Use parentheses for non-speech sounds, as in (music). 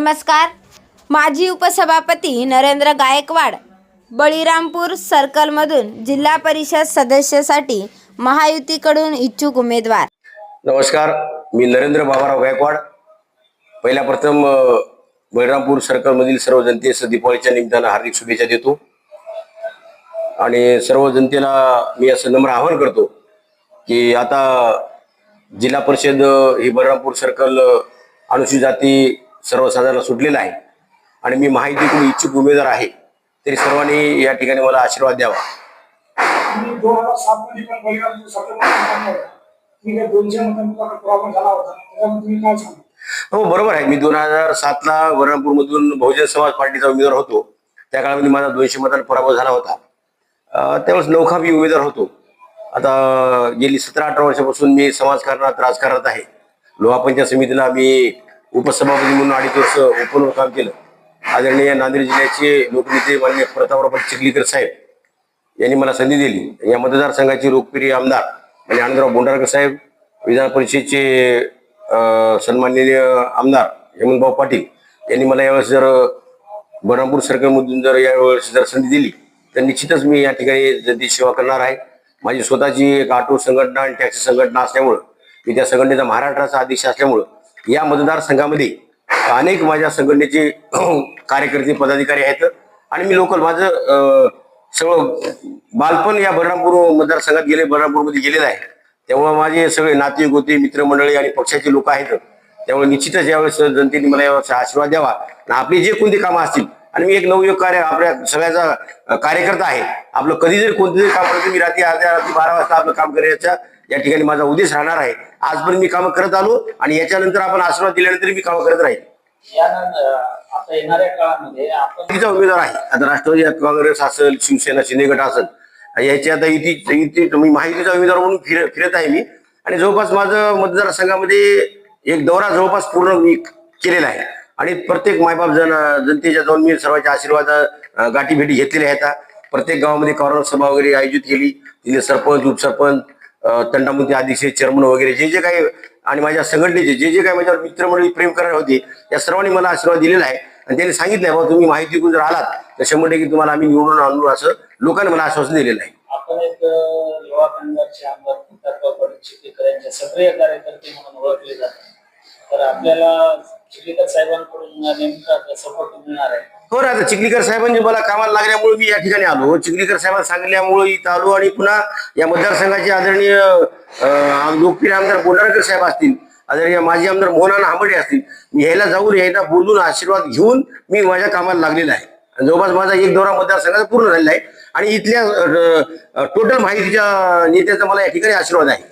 नमस्कार. माजी उपसभापती नरेंद्र गायकवाड बळीरामपूर सर्कलमधून जिल्हा परिषद सदस्यासाठी महायुतीकडून इच्छुक उमेदवार. नमस्कार मी नरेंद्र बाबाराव गायकवाड. पहिल्या प्रथम बळीरामपूर सर्कलमधील सर्व जनतेस दीपावलीच्या निमित्तानं हार्दिक शुभेच्छा देतो. आणि सर्व जनतेला मी असं नम्र आवाहन करतो की आता जिल्हा परिषद ही बळीरामपूर सर्कल अनुसूचित जाती सर्वसाधारण सुटलेला आहे. आणि मी माहितीकडून इच्छुक उमेदवार आहे तरी सर्वांनी या ठिकाणी मला आशीर्वाद द्यावा. सात तुम्ही हो बरोबर आहे. मी दोन हजार सातला मधून बहुजन समाज पार्टीचा उमेदवार होतो. त्या काळामध्ये माझा दोनशे मतांना पराभव झाला होता. त्यावेळेस नौखा मी उमेदवार होतो. आता गेली सतरा अठरा वर्षापासून मी समाजकारणात राजकारणात आहे. लोहा पंचायत समितीला मी उपसभापती म्हणून अडीच वर्ष ओपनवर काम केलं. आदरणीय नांदेड जिल्ह्याचे लोकनेते मान्य प्रतापराव चिखलीकर साहेब यांनी मला संधी दिली. या मतदारसंघाचे लोकप्रिय आमदार म्हणजे आनंदराव बोंडारकर साहेब विधान परिषदेचे सन्माननीय आमदार हेमंतभाऊ पाटील यांनी मला यावेळेस जर बरमपूर सर्कलमधून जर यावेळेस जर संधी दिली तर निश्चितच मी या ठिकाणी जनतेची सेवा करणार आहे. माझी स्वतःची एक ऑटो संघटना आणि टॅक्सी संघटना असल्यामुळं मी त्या संघटनेचा महाराष्ट्राचा अध्यक्ष असल्यामुळं या मतदारसंघामध्ये अनेक माझ्या संघटनेचे (clears throat) कार्यकर्ते पदाधिकारी आहेत. आणि मी लोकल माझं सगळं बालपण या बलरामपूर मतदारसंघात गेले बलरामपूरमध्ये गेलेलं आहे. त्यामुळे माझे सगळे नातेवाईक होते मित्रमंडळी आणि पक्षाचे लोक आहेत. त्यामुळे निश्चितच यावेळेस जनतेने मला यावेळेस आशीर्वाद द्यावा. आणि आपली जे कोणती कामं असतील आणि मी एक नवयुग कार्य आपल्या सगळ्याचा कार्यकर्ता आहे. आपलं कधी जरी कोणतं जरी काम करतो मी रात्री अर्ध्या रात्री बारा वाजता आपलं काम करायचा. या ठिकाणी माझा उद्देश राहणार आहे. आजपर्यंत मी कामं करत आलो आणि याच्यानंतर आपण आशीर्वाद दिल्यानंतर मी कामं करत राहील. यानंतर आता येणाऱ्या काळामध्ये आपण उमेदवार आहे. आता राष्ट्रवादी काँग्रेस असेल शिवसेना शिंदे गट असेल. याची आता इथे इथे मी माहितीचा उमेदवार म्हणून फिर फिरत आहे मी. आणि जवळपास माझं मतदारसंघामध्ये एक दौरा जवळपास पूर्ण मी केलेला आहे. आणि प्रत्येक मायबाप जन जनतेच्या जाऊन मी सर्वांच्या आशीर्वाद गाठी भेटी घेतलेल्या आहेत. प्रत्येक गावामध्ये कॉर्नर सभा वगैरे आयोजित केली. तिथे सरपंच उपसरपंच तंटामुक्ती अध्यक्ष चेअरमन वगैरे जे जे काही आणि माझ्या संघटनेचे जे जे काही माझ्यावर मित्रमंडळी प्रेम करणार होते त्या सर्वांनी मला आशीर्वाद दिलेला आहे. आणि त्यांनी सांगितलंय बाबा तुम्ही माहिती घेऊन जर आलात तर शंभर टक्के तुम्हाला आम्ही निवडून आणू असं लोकांनी मला आश्वासन दिलेलं आहे. एक सक्रिय कार्यकर्ते म्हणून ओळखले जातात. तर आपल्याला चिखलीकर साहेबांकडून नेमका सपोर्ट मिळणार आहे. हो ना चिखलीकर साहेबांनी मला कामाला लागल्यामुळे मी या ठिकाणी आलो. चिखलीकर साहेबांना सांगितल्यामुळे इथं आलो आणि पुन्हा या मतदारसंघाचे आदरणीय लोकप्रिय आमदार बोंडारकर साहेब असतील आदरणीय माजी आमदार मोहनाना हांबडे असतील मी यायला जाऊन यायला बोलून आशीर्वाद घेऊन मी माझ्या कामाला लागलेला आहे. जवळपास माझा एक दौरा मतदारसंघाचा पूर्ण झालेला आहे. आणि इथल्या टोटल माहितीच्या नेत्याचा मला या ठिकाणी आशीर्वाद आहे.